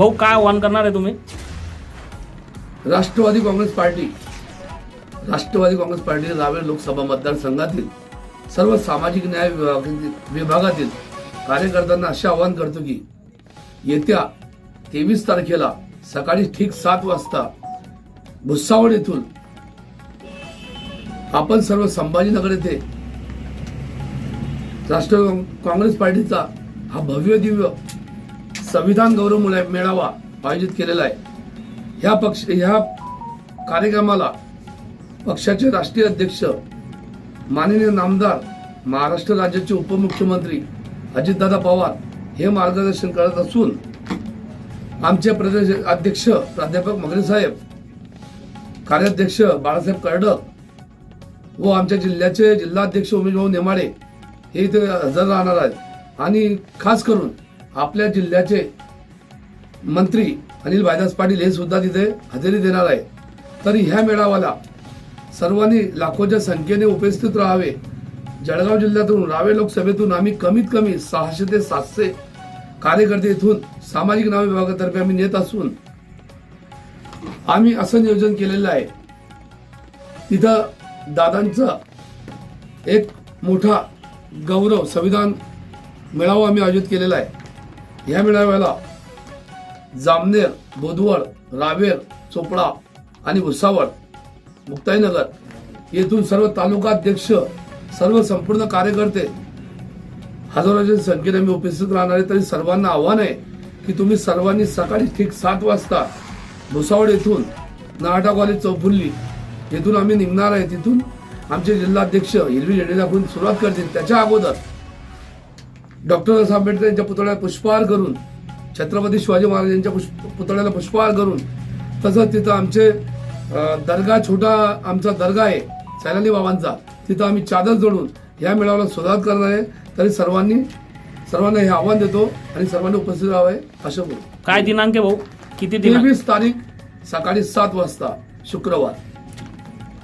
भाऊ काय आव्हान करणार आहे तुम्ही? राष्ट्रवादी काँग्रेस पार्टी राष्ट्रवादी काँग्रेस पार्टी रावेर लोकसभा मतदारसंघातील सर्व सामाजिक न्याय विभागातील विभागातील कार्यकर्त्यांना असे आवाहन करतो की येत्या तेवीस तारखेला सकाळी ठीक सात वाजता भुसावळ येथून आपण सर्व संभाजीनगर येथे राष्ट्रवादी काँग्रेस पार्टीचा हा भव्य दिव्य संविधान गौरव मुला- मेळावा आयोजित केलेला आहे. ह्या पक्ष ह्या कार्यक्रमाला पक्षाचे राष्ट्रीय अध्यक्ष माननीय नामदार महाराष्ट्र राज्याचे उपमुख्यमंत्री अजितदादा पवार हे मार्गदर्शन करत असून आमचे प्रदेश अध्यक्ष प्राध्यापक मगरे साहेब कार्याध्यक्ष बाळासाहेब कर्डक व आमच्या जिल्ह्याचे जिल्हाध्यक्ष उमेश भाऊ नेमाडे हे इथे हजर राहणार आहेत. आणि खास करून आपल्या जिल्ह्याचे मंत्री अनिल भाईदास पाटील हे सुद्धा तिथे हजेरी देणार आहे तरी ह्या मेळाव्याला सर्वांनी लाखोच्या संख्येने उपस्थित राहावे. जळगाव जिल्ह्यातून रावे लोकसभेतून आम्ही कमीत कमी सहाशे ते सातशे कार्यकर्ते इथून सामाजिक नाव विभागातर्फे आम्ही नेत असून आम्ही असं नियोजन केलेलं आहे. तिथं दादांचा एक मोठा गौरव संविधान मेळावा आम्ही आयोजित केलेला आहे. या मेळाव्याला जामनेर बोदवड रावेर चोपडा आणि भुसावळ मुक्ताईनगर येथून सर्व तालुकाध्यक्ष सर्व संपूर्ण कार्यकर्ते हजारोच्या संख्येने आम्ही उपस्थित राहणार आहे. तरी सर्वांना आव्हान आहे की तुम्ही सर्वांनी सकाळी ठीक सात वाजता भुसावळ येथून नाटा कॉलेज चौफुल्ली येथून आम्ही निघणार आहे. तिथून आमचे जिल्हाध्यक्ष हिरवी झेंडे दाखवून सुरुवात करतील. त्याच्या अगोदर डॉक्टर बाबासाहेब आंबेडकर यांच्या पुतळ्याला पुष्पहार करून छत्रपती शिवाजी महाराज यांच्या पुष्प पुतळ्याला पुष्पहार करून तसंच तिथं आमचे दर्गा छोटा आमचा दर्गा आहे सैलानी बाबांचा तिथं आम्ही चादर जोडून या मेळाव्याला सुरुवात करणार आहे. तरी सर्वांनी सर्वांना हे आव्हान देतो आणि सर्वांनी उपस्थित राहावे असं बोलू काय दिनांक आहे भाऊ? किती तेवीस तारीख सकाळी सात वाजता शुक्रवार.